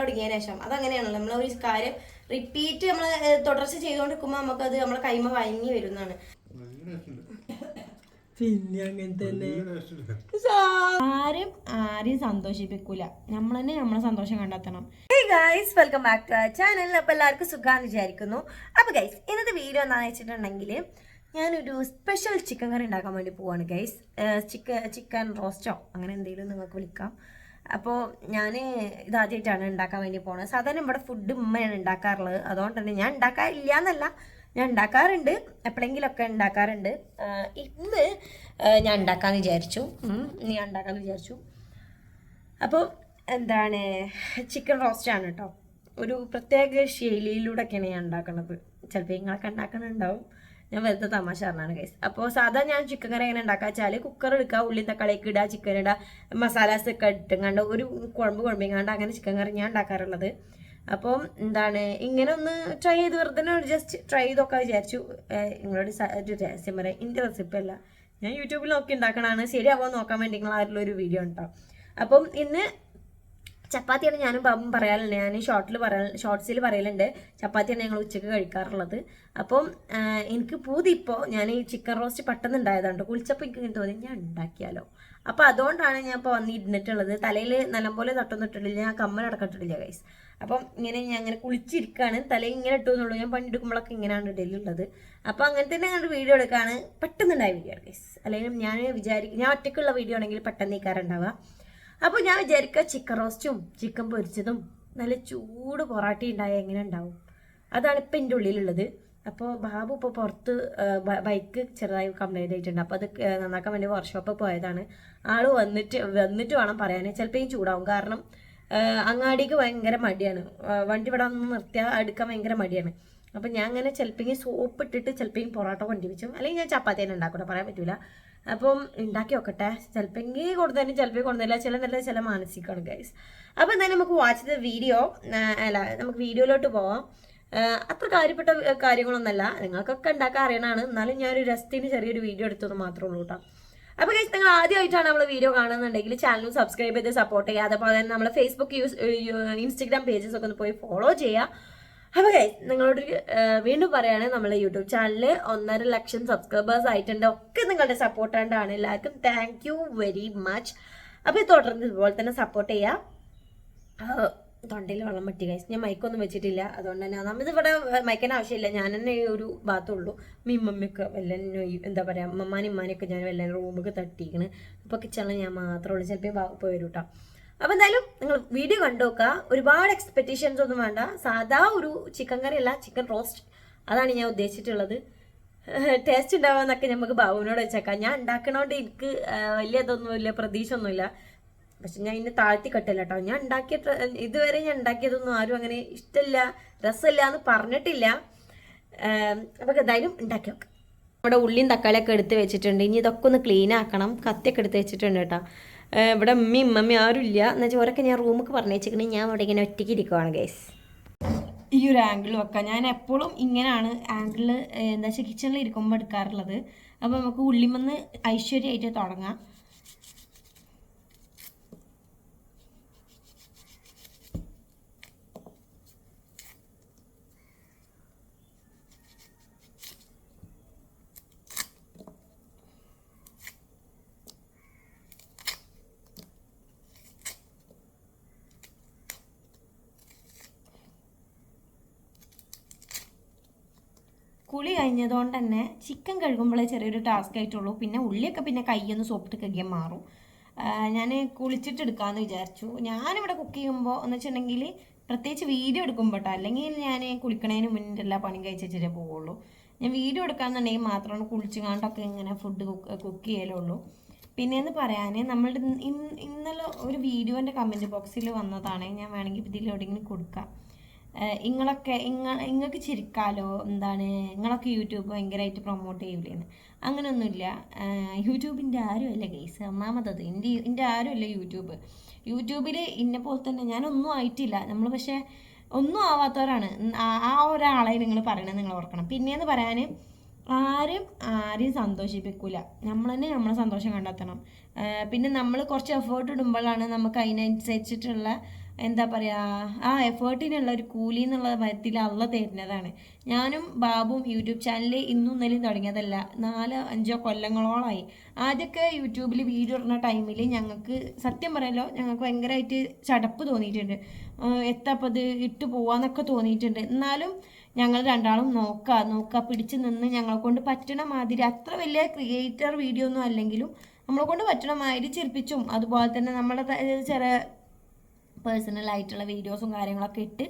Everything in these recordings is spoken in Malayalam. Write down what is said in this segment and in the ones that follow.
തുടങ്ങിയതിനു ശേഷം. അതങ്ങനെയാണല്ലോ. നമ്മൾ ഒരു കാര്യം റിപ്പീറ്റ് നമ്മൾ തുടർച്ച ചെയ്തുകൊണ്ടിരിക്കുമ്പോൾ നമുക്കത് നമ്മളെ കൈമ വഴങ്ങി വരുന്നതാണ്. പിന്നെ അങ്ങനെ തന്നെ. ആരും ആരെയും സന്തോഷിപ്പിക്കൂല. നമ്മൾ തന്നെ നമ്മളെ സന്തോഷം കണ്ടെത്തണം. Guys welcome back to our channel അപ്പോൾ എല്ലാവർക്കും സുഖാന്ന് വിചാരിക്കുന്നു. അപ്പോൾ ഗൈസ് ഇന്നത്തെ വീഡിയോ എന്താണെന്ന് വെച്ചിട്ടുണ്ടെങ്കിൽ ഞാനൊരു സ്പെഷ്യൽ ചിക്കൻ കറി ഉണ്ടാക്കാൻ വേണ്ടി പോവാണ് ഗൈസ് ചിക്കൻ ചിക്കൻ റോസ്റ്റോ അങ്ങനെ എന്തെങ്കിലും നിങ്ങൾക്ക് വിളിക്കാം. അപ്പോൾ ഞാൻ ഇതാദ്യമായിട്ടാണ് ഉണ്ടാക്കാൻ വേണ്ടി പോകുന്നത് സാധാരണ ഇവിടെ ഫുഡ് ഉമ്മയാണ് ഉണ്ടാക്കാറുള്ളത് അതുകൊണ്ട് തന്നെ ഞാൻ ഉണ്ടാക്കാറില്ല എന്നല്ല ഞാൻ ഉണ്ടാക്കാറുണ്ട് എപ്പോഴെങ്കിലുമൊക്കെ ഉണ്ടാക്കാറുണ്ട് ഇന്ന് ഞാൻ ഉണ്ടാക്കാമെന്ന് വിചാരിച്ചു. ഞാൻ ഉണ്ടാക്കാമെന്ന് വിചാരിച്ചു. അപ്പോൾ എന്താണ് ചിക്കൻ റോസ്റ്റ് ആണ് കേട്ടോ ഒരു പ്രത്യേക ശൈലിയിലൂടെയൊക്കെയാണ് ഞാൻ ഉണ്ടാക്കുന്നത് ചിലപ്പോൾ നിങ്ങളൊക്കെ ഉണ്ടാക്കുന്നുണ്ടാവും ഞാൻ വെറുതെ തമാശ പറഞ്ഞാണ് ഗൈസ് അപ്പോൾ സാധാ ഞാൻ ചിക്കൻ കറി എങ്ങനെ ഉണ്ടാക്കുക വെച്ചാൽ കുക്കർ എടുക്കുക ഉള്ളി തക്കാളിക്ക് ഇടുക ചിക്കൻ ഇടുക മസാലാസ് ഒക്കെ ഇട്ടുങ്ങാണ്ട് ഒരു കുഴമ്പ് കുഴമ്പിങ്ങാണ്ട് അങ്ങനെ ചിക്കൻ കറി ഞാൻ ഉണ്ടാക്കാറുള്ളത്. അപ്പോൾ എന്താണ് ഇങ്ങനെ ഒന്ന് ട്രൈ ചെയ്ത് വെറുതെ ജസ്റ്റ് ട്രൈ ചെയ്തൊക്കെ വിചാരിച്ചു. നിങ്ങളോട് ഒരു രഹസ്യം പറയാം. എന്റെ റെസിപ്പി അല്ല. ഞാൻ യൂട്യൂബിൽ നോക്കി ഉണ്ടാക്കണതാണ്. ശരിയാവോ നോക്കാൻ വേണ്ടി നിങ്ങൾ ഒരു വീഡിയോ ഉണ്ടാവും അപ്പം ഇന്ന് ചപ്പാത്തിയാണ് ഞാനും പാപ്പും പറയാറുണ്ട് ഞാൻ ഷോർട്ടിൽ പറയാ ഷോർട്ട്സിൽ പറയലുണ്ട്. ചപ്പാത്തിയാണ് ഞങ്ങൾ ഉച്ചയ്ക്ക് കഴിക്കാറുള്ളത്. അപ്പം എനിക്ക് പൂതി ഇപ്പോൾ ഞാൻ ഈ ചിക്കൻ റോസ്റ്റ് പെട്ടെന്ന് ഉണ്ടായതുകൊണ്ട് കുളിച്ചപ്പോൾ എനിക്ക് തോന്നി ഞാൻ ഉണ്ടാക്കിയാലോ? അപ്പോൾ അതുകൊണ്ടാണ് ഞാൻ ഇപ്പോൾ വന്ന് ഇടുന്നിട്ടുള്ളത് തലയിൽ നല്ലപോലെ തട്ടൊന്നും ഇട്ടിട്ടില്ല ഞാൻ കമ്മൽ ഇട്ടിട്ടില്ല ഗൈസ് അപ്പം ഇങ്ങനെ ഞാൻ അങ്ങനെ കുളിച്ചിരിക്കുകയാണ് തല ഇങ്ങനെ ഇട്ടുന്നുള്ളൂ. ഞാൻ പണ്ടെടുക്കുമ്പോഴൊക്കെ ഇങ്ങനെയാണ് ഇടയിലുള്ളത് അപ്പോൾ അങ്ങനെ തന്നെ ഞാൻ വീഡിയോ എടുക്കുകയാണ് പെട്ടെന്നുണ്ടായ വീഡിയോ ഗൈസ് അല്ലെങ്കിൽ ഞാൻ വിചാരിക്കും ഞാൻ ഒറ്റയ്ക്കുള്ള വീഡിയോ ആണെങ്കിൽ പെട്ടെന്ന് നീക്കാറുണ്ടാവുക അപ്പോൾ ഞാൻ വിചാരിക്കുക ചിക്കൻ റോസ്റ്റും ചിക്കൻ പൊരിച്ചതും നല്ല ചൂട് പൊറാട്ടി ഉണ്ടായ എങ്ങനെ ഉണ്ടാവും അതാണ് ഇപ്പം എന്റെ ഉള്ളിലുള്ളത്. അപ്പോൾ ബാബു ഇപ്പോൾ പുറത്ത് ബൈക്ക് ചെറുതായി കംപ്ലൈന്റ് ആയിട്ടുണ്ട്. അപ്പോൾ അത് നന്നാക്കാൻ വേണ്ടി വർക്ക്ഷോപ്പിൽ പോയതാണ്. ആൾ വന്നിട്ട് വന്നിട്ട് വേണം പറയാൻ ചിലപ്പോൾ ഈ ചൂടാവും. കാരണം അങ്ങാടിക്ക് ഭയങ്കര മടിയാണ്. വണ്ടി ഇവിടെ ഒന്ന് നിർത്തിയാൽ എടുക്കാൻ ഭയങ്കര മടിയാണ്. അപ്പം ഞാൻ അങ്ങനെ ചിലപ്പോൾ സോപ്പ് ഇട്ടിട്ട് ചിലപ്പോൾ പൊറോട്ട കൊണ്ടുവച്ചു അല്ലെങ്കിൽ ഞാൻ ചപ്പാത്തി തന്നെ ഉണ്ടാക്കണം പറയാൻ പറ്റൂല. അപ്പം ഉണ്ടാക്കി നോക്കട്ടെ. ചിലപ്പോൾ കൊടുത്തതിന് ചിലപ്പോൾ കൊടുത്തില്ല ചില നല്ല ചില മാനസികമാണ് ഗൈസ് അപ്പോൾ എന്തായാലും നമുക്ക് വാച്ച് ദ വീഡിയോ അല്ല നമുക്ക് വീഡിയോയിലോട്ട് പോവാം. അത്ര കാര്യപ്പെട്ട കാര്യങ്ങളൊന്നുമല്ല നിങ്ങൾക്കൊക്കെ ഉണ്ടാക്കാൻ അറിയണമാണ് എന്നാലും ഞാനൊരു രസത്തിന് ചെറിയൊരു വീഡിയോ എടുത്തത് മാത്രമേ ഉള്ളൂ കേട്ടോ അപ്പോൾ ഗൈസ് നിങ്ങൾ ആദ്യമായിട്ടാണ് നമ്മൾ വീഡിയോ കാണുന്നുണ്ടെങ്കിൽ ചാനൽ സബ്സ്ക്രൈബ് ചെയ്ത് സപ്പോർട്ട് ചെയ്യുക. അതുപോലെ തന്നെ നമ്മൾ ഫേസ്ബുക്ക് യൂസ് ഇൻസ്റ്റഗ്രാം പേജസ് ഒക്കെ ഒന്ന് പോയി ഫോളോ ചെയ്യുക. അപ്പോൾ ഗൈസ് നിങ്ങളോട് വീണ്ടും പറയുകയാണെങ്കിൽ നമ്മളെ യൂട്യൂബ് ചാനലിൽ ഒന്നര ലക്ഷം സബ്സ്ക്രൈബേഴ്സ് ആയിട്ടുണ്ട്. ഒക്കെ നിങ്ങളുടെ സപ്പോർട്ട് എല്ലാവർക്കും താങ്ക് യു വെരി മച്ച് അപ്പോൾ തുടർന്ന് ഇതുപോലെ തന്നെ സപ്പോർട്ട് ചെയ്യുക തൊണ്ടയിൽ വെള്ളം പറ്റി ഗൈസ് ഞാൻ മൈക്കൊന്നും വെച്ചിട്ടില്ല. അതുകൊണ്ട് തന്നെ നമ്മുടെ ഇവിടെ മൈക്കിന് ആവശ്യമില്ല. ഞാൻ തന്നെ ഒരു ഭാഗത്തുള്ളൂ മിമ്മമ്മയൊക്കെ വല്ലതും എന്താ പറയുക അമ്മമാനും ഇമ്മാനെയൊക്കെ ഞാൻ വല്ല റൂമൊക്കെ തട്ടിക്കണ്. അപ്പോൾ കിച്ചണിൽ ഞാൻ മാത്രമേ ഉള്ളൂ. ചിലപ്പോൾ പോയി വരും അപ്പോൾ എന്തായാലും നിങ്ങൾ വീഡിയോ കണ്ടുനോക്കുക. ഒരുപാട് എക്സ്പെക്റ്റേഷൻസ് ഒന്നും വേണ്ട. സാധാ ഒരു ചിക്കൻ കറി അല്ല ചിക്കൻ റോസ്റ്റ് അതാണ് ഞാൻ ഉദ്ദേശിച്ചിട്ടുള്ളത്. ടേസ്റ്റ് ഉണ്ടാവാന്നൊക്കെ നമുക്ക് ബാബുവിനോട് വെച്ചേക്കാം. ഞാൻ ഉണ്ടാക്കണോണ്ട് എനിക്ക് വലിയ ഇതൊന്നും ഇല്ല പ്രതീക്ഷ ഒന്നുമില്ല പക്ഷെ ഞാൻ ഇന്നെ താഴ്ത്തി കെട്ടില്ല കേട്ടോ ഞാൻ ഉണ്ടാക്കിയ ഇതുവരെ ഞാൻ ഉണ്ടാക്കിയതൊന്നും ആരും അങ്ങനെ ഇഷ്ടമില്ല രസമില്ല എന്ന് പറഞ്ഞിട്ടില്ല. അപ്പൊ എന്തായാലും ഉണ്ടാക്കി നോക്കാം. നമ്മുടെ ഉള്ളിയും തക്കാളിയൊക്കെ എടുത്ത് വെച്ചിട്ടുണ്ട്. ഇനി ഇതൊക്കെ ഒന്ന് ക്ലീൻ ആക്കണം. കത്തിയൊക്കെ എടുത്ത് വെച്ചിട്ടുണ്ട് കേട്ടോ ഇവിടെ അമ്മയും ഉമ്മയും ആരും ഇല്ല. എന്നുവെച്ചാൽ ഓരൊക്കെ ഞാൻ റൂമൊക്കെ പറഞ്ഞു വെച്ചിട്ടുണ്ടെങ്കിൽ ഞാൻ അവിടെ ഇങ്ങനെ ഒറ്റയ്ക്ക് ഇരിക്കുവാണ് ഗൈസ് ഈ ഒരു ആംഗിൾ വെക്കാം. ഞാൻ എപ്പോഴും ഇങ്ങനെയാണ് ആംഗിൾ എന്താ വെച്ചാൽ കിച്ചണിൽ ഇരിക്കുമ്പോൾ എടുക്കാറുള്ളത്. അപ്പോൾ നമുക്ക് ഉള്ളിമന്ന് ഐശ്വര്യമായിട്ട് തുടങ്ങാം. കുളി കഴിഞ്ഞതുകൊണ്ട് തന്നെ ചിക്കൻ കഴുകുമ്പോഴേ ചെറിയൊരു ടാസ്ക് ആയിട്ടുള്ളൂ. പിന്നെ ഉള്ളിയൊക്കെ പിന്നെ കൈയൊന്ന് സോപ്പിട്ട് കഴുകിയാൽ മാറും. ഞാൻ കുളിച്ചിട്ട് എടുക്കാമെന്ന് വിചാരിച്ചു. ഞാനിവിടെ കുക്ക് ചെയ്യുമ്പോൾ എന്ന് വെച്ചിട്ടുണ്ടെങ്കിൽ പ്രത്യേകിച്ച് വീഡിയോ എടുക്കുമ്പോൾ അല്ലെങ്കിൽ ഞാൻ കുളിക്കണതിന് മുന്നേ എല്ലാ പണിയും കഴിച്ചിട്ടേ പോവുള്ളൂ. ഞാൻ വീഡിയോ എടുക്കാന്നുണ്ടെങ്കിൽ മാത്രമാണ് കുളിച്ചുകാണ്ടൊക്കെ ഇങ്ങനെ ഫുഡ് കുക്ക് ചെയ്യലുള്ളൂ. പിന്നെയെന്ന് പറയാൻ ഇന്ന് ഇന്നലെ ഒരു വീഡിയോന്റെ കമന്റ് ബോക്സിൽ വന്നതാണ്. ഞാൻ വേണമെങ്കിൽ ഇതിൽ എവിടെയെങ്കിലും കൊടുക്കാം. ഇങ്ങളൊക്കെ ഇങ്ങ ഇങ്ങക്ക് ചിരിക്കാലോ? എന്താണ്? നിങ്ങളൊക്കെ യൂട്യൂബ് ഭയങ്കരമായിട്ട് പ്രൊമോട്ട് ചെയ്യൂലേന്ന്. അങ്ങനെയൊന്നുമില്ല യൂട്യൂബിന്റെ ആരുമല്ല കേസ് ഒന്നാമതത് എന്റെ എന്റെ ആരുമല്ല യൂട്യൂബ്. യൂട്യൂബിൽ ഇന്നെ പോലെ തന്നെ ഞാനൊന്നും ആയിട്ടില്ല. നമ്മൾ പക്ഷേ ഒന്നും ആവാത്തവരാണ്. ആ- ഒരാളെ നിങ്ങൾ പറയണത് നിങ്ങൾ ഓർക്കണം. പിന്നെയെന്ന് പറയാൻ ആരും ആരെയും സന്തോഷിപ്പിക്കൂല. നമ്മൾ തന്നെ നമ്മളെ സന്തോഷം കണ്ടെത്തണം. പിന്നെ നമ്മൾ കുറച്ച് എഫേർട്ട് ഇടുമ്പോഴാണ് നമുക്ക് അതിനനുസരിച്ചിട്ടുള്ള എന്താ പറയുക ആ എഫേർട്ടിനുള്ള ഒരു കൂലി എന്നുള്ള മരത്തിൽ അള്ള തരുന്നതാണ്. ഞാനും ബാബും യൂട്യൂബ് ചാനൽ ഇന്നും ഇന്നലെയും തുടങ്ങിയതല്ല നാലോ അഞ്ചോ കൊല്ലങ്ങളോളമായി ആദ്യമൊക്കെ യൂട്യൂബിൽ വീഡിയോ ഇടുന്ന ടൈമിൽ ഞങ്ങൾക്ക് സത്യം പറയാലോ ഞങ്ങൾക്ക് ഭയങ്കരമായിട്ട് ചടപ്പ് തോന്നിയിട്ടുണ്ട്. എത്തപ്പോൾ അത് ഇട്ട് പോവാന്നൊക്കെ തോന്നിയിട്ടുണ്ട്. എന്നാലും ഞങ്ങൾ രണ്ടാളും നോക്കുക നോക്കുക പിടിച്ച് നിന്ന് ഞങ്ങളെ കൊണ്ട് പറ്റണ മാതിരി അത്ര വലിയ ക്രിയേറ്റർ വീഡിയോ ഒന്നും അല്ലെങ്കിലും നമ്മളെ കൊണ്ട് പറ്റണ മാതിരി ചിരിപ്പിച്ചും അതുപോലെ തന്നെ നമ്മുടെ ചില പേഴ്സണൽ ആയിട്ടുള്ള വീഡിയോസും കാര്യങ്ങളൊക്കെ ഇട്ട്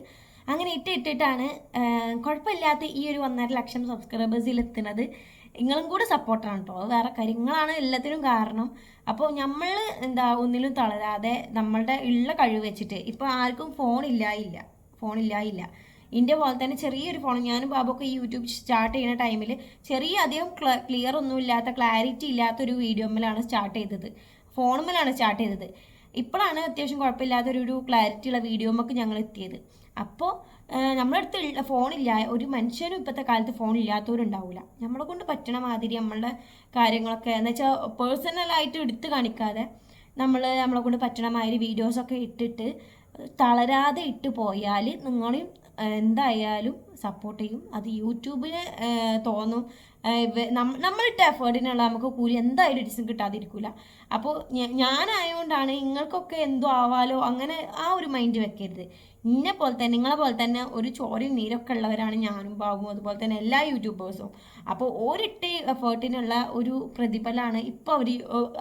അങ്ങനെ ഇട്ട് ഇട്ടിട്ടാണ് കുഴപ്പമില്ലാത്ത ഈ ഒരു ഒന്നര ലക്ഷം സബ്സ്ക്രൈബേഴ്സിൽ എത്തുന്നത്. നിങ്ങളും കൂടെ സപ്പോർട്ടാണ് കേട്ടോ വേറെ കാര്യങ്ങളാണ് എല്ലാത്തിനും കാരണം. അപ്പോൾ നമ്മൾ എന്താ ഒന്നിലും തളരാതെ നമ്മളുടെ ഉള്ള കഴിവ് വെച്ചിട്ട് ഇപ്പോൾ ആർക്കും ഫോൺ ഇല്ലായില്ല. ഫോൺ ഇല്ലായില്ല. ഇതിന്റെ പോലെ തന്നെ ചെറിയൊരു ഫോൺ ഞാനും ബാബൊക്കെ ഈ യൂട്യൂബ് സ്റ്റാർട്ട് ചെയ്യുന്ന ടൈമിൽ ചെറിയ അധികം ക്ലിയർ ഒന്നും ഇല്ലാത്ത ക്ലാരിറ്റി ഇല്ലാത്തൊരു വീഡിയോമ്മിലാണ് സ്റ്റാർട്ട് ചെയ്തത്. ഫോണുമ്മിലാണ് സ്റ്റാർട്ട് ചെയ്തത്. ഇപ്പോഴാണ് അത്യാവശ്യം കുഴപ്പമില്ലാതെ ഒരു ക്ലാരിറ്റിയുള്ള നമുക്ക് ഞങ്ങൾ എത്തിയത്. അപ്പോൾ നമ്മുടെ അടുത്ത് ഫോണില്ല ഒരു മനുഷ്യനും ഇപ്പോഴത്തെ കാലത്ത് ഫോൺ ഇല്ലാത്തവരുണ്ടാവില്ല നമ്മളെ കൊണ്ട് പറ്റണ മാതിരി നമ്മളുടെ കാര്യങ്ങളൊക്കെ എന്ന് വെച്ചാൽ പേഴ്സണലായിട്ട് എടുത്ത് കാണിക്കാതെ നമ്മൾ നമ്മളെ കൊണ്ട് പറ്റണ മാതിരി വീഡിയോസൊക്കെ ഇട്ടിട്ട് തളരാതെ ഇട്ട് പോയാൽ നിങ്ങളും എന്തായാലും സപ്പോർട്ട് ചെയ്യും. അത് യൂട്യൂബിന് തോന്നും. നമ്മളിട്ട എഫേർട്ടിനുള്ള നമുക്ക് കൂലി എന്തായാലും ഡിസിൻ കിട്ടാതിരിക്കില്ല അപ്പോൾ ഞാനായതുകൊണ്ടാണ് നിങ്ങൾക്കൊക്കെ എന്തോ ആവാലോ അങ്ങനെ ആ ഒരു മൈൻഡ് വെക്കരുത്. ഇന്നെ പോലെ തന്നെ നിങ്ങളെ പോലെ തന്നെ ഒരു ചോരയും നീരൊക്കെ ഉള്ളവരാണ് ഞാനും ബാബും അതുപോലെ തന്നെ എല്ലാ യൂട്യൂബേഴ്സും. അപ്പോൾ ഒരിട്ട് എഫേർട്ടിനുള്ള ഒരു പ്രതിഫലമാണ് ഇപ്പോൾ അവർ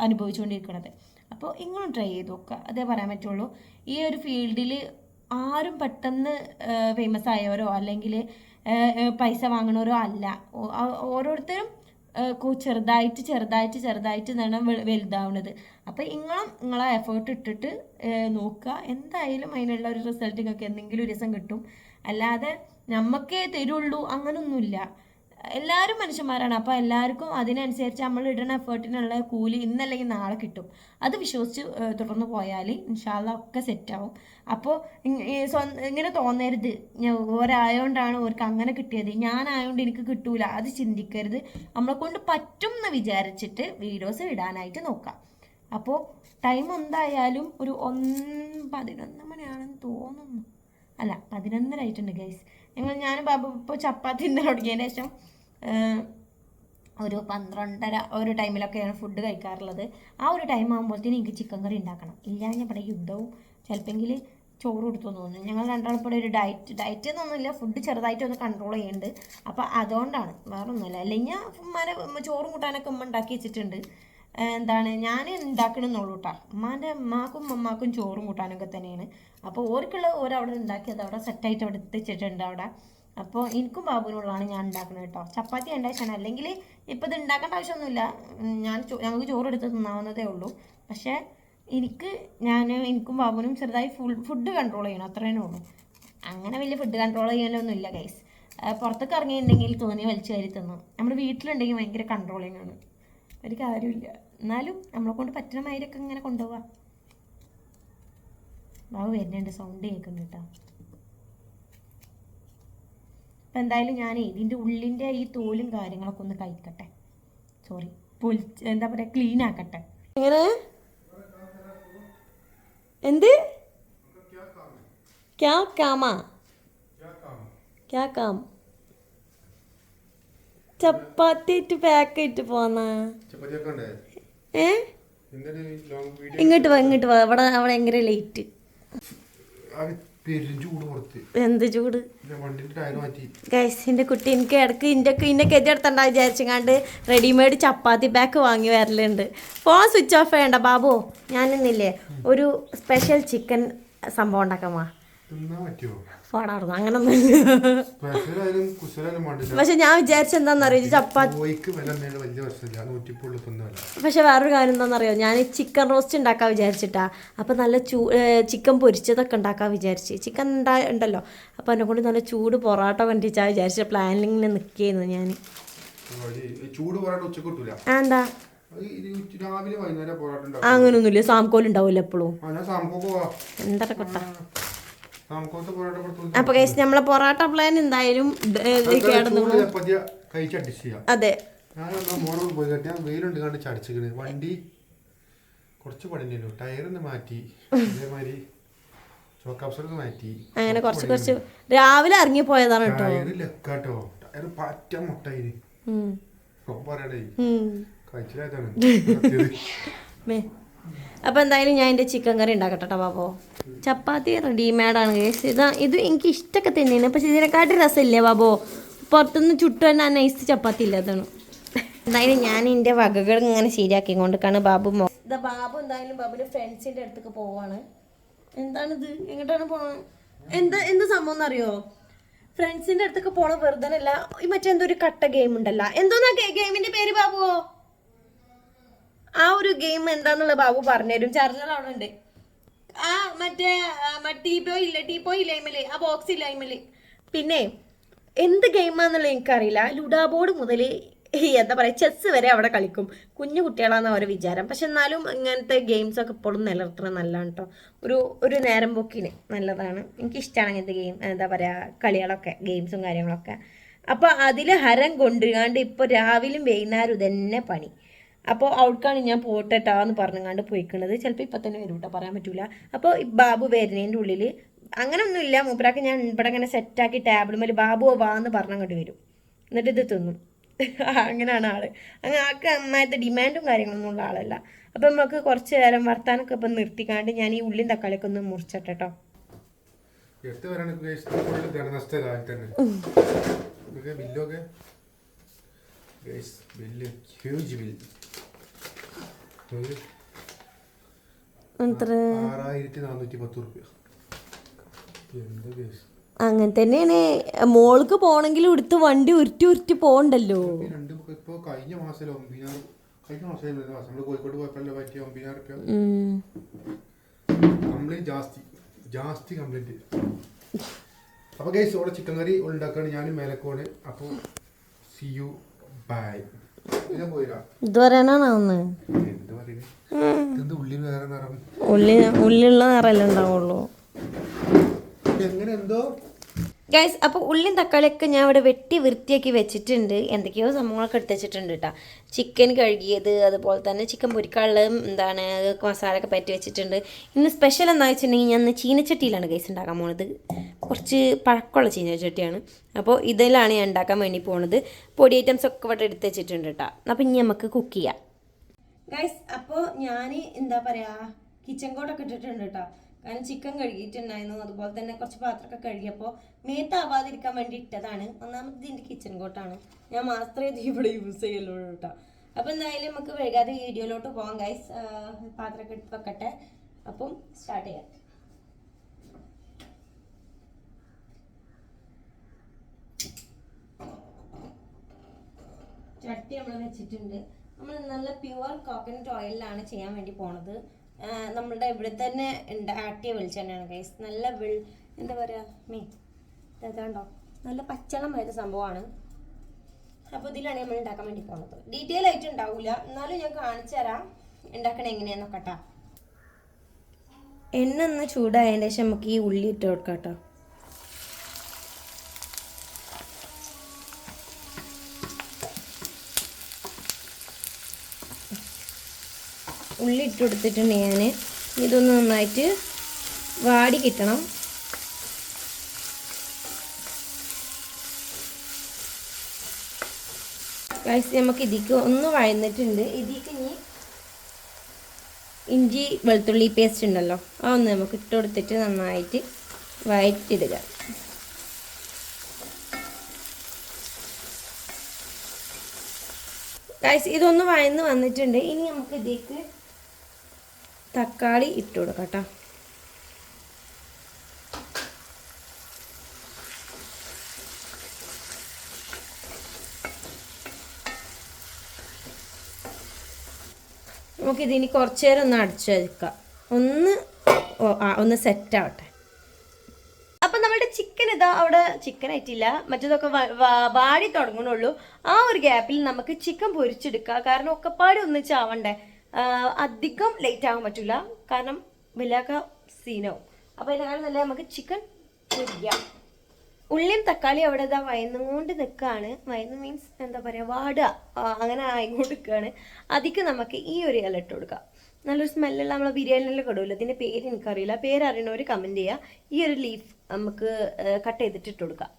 അനുഭവിച്ചുകൊണ്ടിരിക്കുന്നത് അപ്പോൾ ഇങ്ങനെ ട്രൈ ചെയ്ത് നോക്കുക അതേ പറയാൻ പറ്റുള്ളൂ. ഈ ഒരു ഫീൽഡിൽ ആരും പെട്ടെന്ന് ഫേമസ് ആയവരോ അല്ലെങ്കിൽ പൈസ വാങ്ങണവരോ അല്ല. ഓരോരുത്തരും ചെറുതായിട്ട് ചെറുതായിട്ട് ചെറുതായിട്ട് തന്നെ വലുതാവണത്. അപ്പോൾ നിങ്ങളും നിങ്ങളെ എഫേർട്ട് ഇട്ടിട്ട് നോക്കുക എന്തായാലും അതിനുള്ള ഒരു റിസൾട്ട് നിങ്ങൾക്ക് എന്തെങ്കിലും ഒരു ദിവസം കിട്ടും. അല്ലാതെ നമുക്കേ തരുള്ളൂ അങ്ങനൊന്നുമില്ല എല്ലാവരും മനുഷ്യന്മാരാണ്. അപ്പോൾ എല്ലാവർക്കും അതിനനുസരിച്ച് നമ്മൾ ഇടുന്ന എഫേർട്ടിനുള്ള കൂലി ഇന്നല്ലെങ്കിൽ നാളെ കിട്ടും. അത് വിശ്വസിച്ച് തുടർന്ന് പോയാൽ ഇൻഷാല്ല ഒക്കെ സെറ്റാവും അപ്പോൾ ഇങ്ങനെ തോന്നരുത്. ഞാൻ ഓരായോണ്ടാണ് ഓർക്ക് അങ്ങനെ കിട്ടിയത്. ഞാനായോണ്ട് എനിക്ക് കിട്ടൂല. അത് ചിന്തിക്കരുത്. നമ്മളെ കൊണ്ട് പറ്റും എന്ന് വിചാരിച്ചിട്ട് വീഡിയോസ് ഇടാനായിട്ട് നോക്കാം. അപ്പോൾ ടൈം എന്തായാലും ഒരു ഒന്ന് പതിനൊന്ന് മണിയാണെന്ന് തോന്നുന്നു. അല്ല പതിനൊന്നര ആയിട്ടുണ്ട് ഗൈസ് ഞങ്ങൾ ഞാനും ബാബു ഇപ്പോൾ ചപ്പാത്തി തിന്നു തുടങ്ങിയതിന് ശേഷം ഒരു പന്ത്രണ്ടര ഒരു ടൈമിലൊക്കെയാണ് ഫുഡ് കഴിക്കാറുള്ളത്. ആ ഒരു ടൈം ആകുമ്പോഴത്തേനും എനിക്ക് ചിക്കൻ കറി ഉണ്ടാക്കണം. ഇല്ലാഞ്ഞ ഇവിടെ യുദ്ധവും ചിലപ്പോൾ ചോറ് കൊടുത്തു തോന്നുന്നു. ഞങ്ങൾ രണ്ടാളും ഇവിടെ ഒരു ഡയറ്റ് ഡയറ്റ് എന്നൊന്നുമില്ല ഫുഡ് ചെറുതായിട്ട് ഒന്ന് കൺട്രോൾ ചെയ്യുന്നുണ്ട് അപ്പോൾ അതുകൊണ്ടാണ് വേറെ ഒന്നുമില്ല അല്ലെങ്കിൽ ഉമ്മ ചോറും കൂട്ടാനൊക്കെ ഉമ്മ ഉണ്ടാക്കി വെച്ചിട്ടുണ്ട്. എന്താണ് ഞാൻ ഉണ്ടാക്കണമെന്നുള്ളൂ കേട്ടോ ഉമ്മാന്റെ ഉമ്മാക്കും ഉമ്മാക്കും ചോറും കൂട്ടാനൊക്കെ തന്നെയാണ്. അപ്പോൾ ഓർക്കുള്ള ഓരവിടെ ഉണ്ടാക്കിയത് അവിടെ സെറ്റായിട്ട് അവിടെ എത്തിച്ചിട്ടുണ്ട് അവിടെ. അപ്പോൾ എനിക്കും ബാബുവിനുള്ളതാണ് ഞാൻ ഉണ്ടാക്കുന്നത് കേട്ടോ ചപ്പാത്തി ഉണ്ടായിട്ടാണ് അല്ലെങ്കിൽ ഇപ്പോൾ ഇത് ഉണ്ടാക്കേണ്ട ആവശ്യമൊന്നുമില്ല. ഞാൻ ഞങ്ങൾക്ക് ചോറ് എടുത്ത് തിന്നാവുന്നതേ ഉള്ളൂ. പക്ഷേ എനിക്ക് ഞാൻ എനിക്കും ബാബുവിനും ചെറുതായി ഫുൾ ഫുഡ് കൺട്രോൾ ചെയ്യണം. അത്രേ ഉള്ളൂ. അങ്ങനെ വലിയ ഫുഡ് കൺട്രോൾ ചെയ്യാനൊന്നുമില്ല ഗൈസ് പുറത്തൊക്കെ ഇറങ്ങിയിട്ടുണ്ടെങ്കിൽ തോന്നി വലിച്ചു കയറി തിന്നു. നമ്മുടെ വീട്ടിലുണ്ടെങ്കിൽ ഭയങ്കര കൺട്രോളിങ് ആണ്. ഒരു കാര്യമില്ല എന്നാലും നമ്മളെ കൊണ്ട് പറ്റുന്ന മാതിരിയൊക്കെ ഇങ്ങനെ കൊണ്ടുപോവാ. ബാബു വരുന്നുണ്ട് സൗണ്ട് കേൾക്കുന്നു കേട്ടോ. അപ്പം എന്തായാലും ഞാൻ ഇതിന്റെ ഉള്ളിന്റെ ഈ തോലും കാര്യങ്ങളൊക്കെ ഒന്ന് കഴിക്കട്ടെ. സോറി പൊലിച്ച് എന്താ പറയുക ക്ലീൻ ആക്കട്ടെ. എങ്ങനെ? എന്ത്? ക്യാ കാമ. ക്യാ കാം ചപ്പാത്തി ഇട്ട് പാക്ക് ഇട്ട് പോന്നാ ഏ ഇങ്ങോട്ട് വാ ഇങ്ങോട്ട് വാ. അവിടെ അവിടെ ഭയങ്കര ലേറ്റ് എന്ത് ചൂട്? ഗൈസിന്റെ കുട്ടി എനിക്ക് ഇടയ്ക്ക് ഇന്റെ ഇന്നെ കെതിയെടുത്തണ്ട വിചാരിച്ചങ്ങാണ്ട് റെഡിമെയ്ഡ് ചപ്പാത്തി പാക്ക് വാങ്ങി വരലുണ്ട്. ഫോൺ സ്വിച്ച് ഓഫ് ചെയ്യണ്ട ബാബു. ഞാനിന്നില്ലേ ഒരു സ്പെഷ്യൽ ചിക്കൻ സംഭവം ഉണ്ടാക്കാൻ അങ്ങനൊന്നും പക്ഷെ ഞാൻ വിചാരിച്ച എന്താണെന്നറിയോ ചപ്പാത്തി പക്ഷെ വേറൊരു കാര്യം എന്താണെന്നറിയോ ഞാൻ ചിക്കൻ റോസ്റ്റ് ഉണ്ടാക്കാൻ വിചാരിച്ചിട്ടാ. അപ്പം നല്ല ചൂ ചിക്കൻ പൊരിച്ചതൊക്കെ ഉണ്ടാക്കാൻ വിചാരിച്ച്. ചിക്കൻ ഉണ്ടാ ഉണ്ടല്ലോ. അപ്പം എന്നെ കൊണ്ട് നല്ല ചൂട് പൊറോട്ട കണ്ടിച്ചാ വിചാരിച്ച പ്ലാനിങ്ങിനെ നിക്കുന്നു ഞാൻ ചൂട് പൊറോട്ട ഉച്ചയ്ക്ക് കിട്ടൂല. ആ എന്താ? അങ്ങനൊന്നുമില്ല. സാംകോൽ ഉണ്ടാവില്ല എപ്പോഴും എന്താ കൊട്ട? അപ്പൊ കേസ് നമ്മളെ പൊറോട്ട പ്ലാൻ എന്തായാലും കഴിച്ച് അതെ. വെയിലുണ്ട് കണ്ട് ചടിച്ചിക്കണ്. വണ്ടി കുറച്ച് പണിഞ്ഞു ടയറൊന്ന് മാറ്റി അതേമാതിരി മാറ്റി. അങ്ങനെ കുറച്ച് കുറച്ച് രാവിലെ ഇറങ്ങി പോയതാണ് കേട്ടോ ടയറ് പറ്റ മുട്ടായി ഉം. കഴിച്ചിലായതാണ്. അപ്പോൾ എന്തായാലും ഞാൻ എന്റെ ചിക്കൻ കറി ഉണ്ടാക്കട്ടെ കേട്ടോ ബാബോ. ചപ്പാത്തി റെഡിമെയ്ഡാണ് കേസ് ഇതാ ഇത് എനിക്ക് ഇഷ്ടമൊക്കെ തന്നെയാണ്. പക്ഷേ ഇതിനെക്കാട്ടി രസമില്ലേ ബാബോ? പുറത്തുനിന്ന് ചുട്ടു തന്നെ നൈസ് ചപ്പാത്തി ഇല്ലാത്തതാണ് എന്തായാലും ഞാൻ എന്റെ വകകൾ ഇങ്ങനെ ശരിയാക്കി കൊണ്ടിരിക്കാണ് ബാബു മോ ഇതാ ബാബു എന്തായാലും ബാബുവിന്റെ ഫ്രണ്ട്സിന്റെ അടുത്തേക്ക് പോവാണ്. എന്താണിത്? എങ്ങോട്ടാണ് പോണത് എന്താ എന്ത് സംഭവം എന്നറിയോ? ഫ്രണ്ട്സിന്റെ അടുത്തൊക്കെ പോണ വെറുതെ അല്ല ഈ മറ്റേ എന്തോ ഒരു കട്ട ഗെയിം ഉണ്ടല്ലോ. എന്തോന്നാ ഗെയിമിന്റെ പേര് ബാബുവോ? ആ ഒരു ഗെയിം എന്താന്നുള്ള ബാബു പറഞ്ഞുതരും. ചാർജർ അവിടെ ഉണ്ട് ആ മറ്റേ ടീപ്പോ ഇല്ല? ടീപ്പോ ഇല്ല ആ ബോക്സ് ഇല്ല പിന്നെ എന്ത് ഗെയിമാന്നുള്ള എനിക്കറിയില്ല. ലുഡാ ബോർഡ് മുതൽ എന്താ പറയുക ചെസ് വരെ അവിടെ കളിക്കും. കുഞ്ഞു കുട്ടികളാണെന്ന് അവരെ വിചാരം. പക്ഷെ എന്നാലും ഇങ്ങനത്തെ ഗെയിംസ് ഒക്കെ ഇപ്പോഴും നിലനിർത്തണം നല്ലതാണ് കേട്ടോ ഒരു ഒരു നേരം പോക്കിന് നല്ലതാണ്. എനിക്ക് എനിക്കിഷ്ടമാണ് അങ്ങനത്തെ ഗെയിം എന്താ പറയുക കളികളൊക്കെ ഗെയിംസും കാര്യങ്ങളൊക്കെ. അപ്പോൾ അതിൽ ഹരം കൊണ്ടുകാണ്ട് ഇപ്പോൾ രാവിലെയും വൈകുന്നേരം ഇതന്നെ പണി. അപ്പോൾ അവിടേക്കാണ് ഞാൻ പോട്ടെട്ടാ എന്ന് പറഞ്ഞുകൊണ്ട് പോയിക്കണത്. ചിലപ്പോൾ ഇപ്പം തന്നെ വരും കേട്ടോ പറയാൻ പറ്റൂല. അപ്പോൾ ബാബു വരുന്നതിന്റെ ഉള്ളിൽ അങ്ങനൊന്നുമില്ല. മൂപ്പരാക്ക് ഞാൻ ഇവിടെ ഇങ്ങനെ സെറ്റാക്കി ടേബിൾ മേൽ ബാബു വാ എന്ന് പറഞ്ഞങ്ങോട്ട് വരും. എന്നിട്ട് ഇത് തിന്നും. അങ്ങനെയാണ് ആൾ. അങ്ങനെ ആൾക്ക് നന്നായിട്ട് ഡിമാൻഡും കാര്യങ്ങളൊന്നും ഉള്ള ആളല്ല. അപ്പം നമുക്ക് കുറച്ച് നേരം വർത്താനൊക്കെ ഇപ്പം നിർത്തിക്കാണ്ട് ഞാൻ ഈ ഉള്ളിയും തക്കാളിയൊക്കെ ഒന്ന് മുറിച്ചട്ടെ കേട്ടോ എടുത്ത് വരാണ് ഫുള്ള് ധനനഷ്ട രാവിലെ തന്നെ ബില്ലൊക്കെ? ബില്ല്. ഹ്യൂജ് ബിൽ എത്ര ആറായിരത്തി നാനൂറ്റി പത്ത് റുപ്യ എന്താ കേസ് അങ്ങനെ തന്നെയാണ്. മോൾക്ക് പോണെങ്കിൽ ഇവിടുത്തെ വണ്ടി ഉരുട്ടി ഉരുട്ടി പോണ്ടല്ലോ കഴിഞ്ഞ മാസം കഴിഞ്ഞ മാസം മാസം. നമ്മൾ കോഴിക്കോട് പോയപ്പോഴല്ലേ പറ്റിയ ഒമ്പതിനായിരം റുപ്യ ഉം. കംപ്ലൈന്റ് ജാസ്തി. ജാസ്തി കംപ്ലൈന്റ്. അപ്പൊ ഗൈസ് ഇവിടെ ചിക്കൻ കറി ഉണ്ടാക്കാണ് ഞാൻ മേലക്കോട് അപ്പൊ സി യു ബൈ ഞാൻ പോയിരാ ഇത് പറയാനാണ് ഒന്ന്? എന്ത് പറയുന്നത് എന്ത് ഉള്ളിൽ വേറെ നിറം? ഉള്ളി നിറമല്ലേ ഉണ്ടാവുള്ളൂ. എങ്ങനെ എന്തോ ഗൈസ് അപ്പോൾ ഉള്ളിയും തക്കാളിയൊക്കെ ഞാൻ ഇവിടെ വെട്ടി വൃത്തിയാക്കി വെച്ചിട്ടുണ്ട്. എന്തൊക്കെയോ സംഭവങ്ങളൊക്കെ എടുത്ത് വെച്ചിട്ടുണ്ട് കേട്ടോ ചിക്കൻ കഴുകിയത് അതുപോലെ തന്നെ ചിക്കൻ പൊരിക്കാനുള്ള എന്താണ് മസാലയൊക്കെ പറ്റി വെച്ചിട്ടുണ്ട്. ഇന്ന് സ്പെഷ്യൽ എന്താ വെച്ചിട്ടുണ്ടെങ്കിൽ ഞാൻ ചീനച്ചട്ടിയിലാണ് ഗൈസ് ഉണ്ടാക്കാൻ പോണത്. കുറച്ച് പഴക്കമുള്ള ചീനച്ചട്ടിയാണ്. അപ്പോൾ ഇതിലാണ് ഞാൻ ഉണ്ടാക്കാൻ വേണ്ടി പോണത്. പൊടി ഐറ്റംസ് ഒക്കെ ഇവിടെ എടുത്ത് വെച്ചിട്ടുണ്ട് കേട്ടോ അപ്പോൾ ഇനി നമുക്ക് കുക്ക് ചെയ്യാം. ഗൈസ് അപ്പോൾ ഞാൻ എന്താ പറയുക കിച്ചൺ കോട്ടൊക്കെ ഇട്ടിട്ടുണ്ട് കേട്ടോ കാരണം ചിക്കൻ കഴുകിയിട്ടുണ്ടായിരുന്നു. അതുപോലെ തന്നെ കുറച്ച് പാത്രമൊക്കെ കഴുകിയപ്പോൾ മേത്താവാതിരിക്കാൻ വേണ്ടി ഇട്ടതാണ്. ഒന്നാമത് ഇതിന്റെ കിച്ചൺ കോട്ടാണ് ഞാൻ മാത്രമേ ഇത് ഇവിടെ യൂസ് ചെയ്യുള്ളൂ കേട്ടോ. അപ്പോൾ എന്തായാലും നമുക്ക് വൈകാതെ വീഡിയോയിലോട്ട് പോകാം ഗൈസ് പാത്രമൊക്കെ എടുത്ത് വെക്കട്ടെ. അപ്പം സ്റ്റാർട്ട് ചെയ്യാം. ചട്ടി നമ്മൾ വെച്ചിട്ടുണ്ട്. നമ്മൾ നല്ല പ്യുവർ കോക്കനട്ട് ഓയിലാണ് ചെയ്യാൻ വേണ്ടി പോണത്. നമ്മളുടെ ഇവിടെ തന്നെ ആട്ടിയ വെളിച്ചെണ്ണയാണ് ഗൈസ് നല്ല വെൾ എന്താ പറയുക മീ ഇതാണ്ടോ? നല്ല പച്ചളം വരുന്ന സംഭവമാണ്. അപ്പോൾ ഇതിലാണ് നമ്മൾ ഉണ്ടാക്കാൻ വേണ്ടി പോകുന്നത് ഡീറ്റെയിൽ ആയിട്ട് ഉണ്ടാവില്ല എന്നാലും ഞാൻ കാണിച്ചു തരാം ഉണ്ടാക്കണേ എങ്ങനെയാണെന്നൊക്കെ കേട്ടോ എണ്ണ ഒന്ന് ചൂടായതിന്റെ ശേഷം നമുക്ക് ഈ ഉള്ളി ഇട്ട് കൊടുക്കാം കേട്ടോ ഉള്ളി ഇട്ട് കൊടുത്തിട്ടുണ്ട് ഞാൻ ഇതൊന്ന് നന്നായിട്ട് വാടി കിട്ടണം. കഴിച്ച് നമുക്ക് ഇതിക്ക് ഒന്ന് വഴന്നിട്ടുണ്ട്. ഇതിക്ക് ഇനി ഇഞ്ചി വെളുത്തുള്ളി പേസ്റ്റ് ഉണ്ടല്ലോ ആ ഒന്ന് നമുക്ക് ഇട്ട് കൊടുത്തിട്ട് നന്നായിട്ട് വഴറ്റിടുക ഗൈസ് ഇതൊന്ന് വഴന്ന് വന്നിട്ടുണ്ട്. ഇനി നമുക്ക് ഇതിലേക്ക് തക്കാളി ഇട്ട് കൊടുക്കാം കേട്ടോ. നമുക്കിതിനി കുറച്ച് നേരം ഒന്ന് അടിച്ചു വെക്കാം. ഒന്ന് ഒന്ന് സെറ്റ് ആവട്ടെ. അപ്പം നമ്മുടെ ചിക്കൻ ഇതാ അവിടെ ചിക്കൻ ആയിട്ടില്ല. മറ്റേതൊക്കെ വാടി തുടങ്ങണുള്ളൂ ആ ഒരു ഗ്യാപ്പിൽ നമുക്ക് ചിക്കൻ പൊരിച്ചെടുക്കാം. കാരണം ഒക്കെപ്പാടി ഒന്നിച്ചാവണ്ടേ അധികം ലേറ്റ് ആകാൻ പറ്റില്ല കാരണം വലിയ സീനാവും അപ്പോൾ ഇതിനേക്കാൾ നല്ല നമുക്ക് ചിക്കൻ പൊരിക്കാം. ഉള്ളിയും തക്കാളി അവിടെ ഇതാ വയന്നുകൊണ്ട് നിൽക്കുകയാണ് വയന്ന് മീൻസ് എന്താ പറയുക വാടുക. അങ്ങനെ ആയിക്കൊണ്ട് നിൽക്കുകയാണ് അതിക്ക് നമുക്ക് ഈ ഒരു ഇല ഇട്ട് കൊടുക്കാം. നല്ലൊരു സ്മെല്ലുള്ള നമ്മളെ ബിരിയാണിയിലൊക്കെ ഇടുമല്ലോ ഇതിന്റെ പേര് എനിക്കറിയില്ല. പേര് അറിയണവർ കമന്റ് ചെയ്യുക ഈ ഒരു ലീഫ് നമുക്ക് കട്ട് ചെയ്തിട്ട് ഇട്ട് കൊടുക്കാം.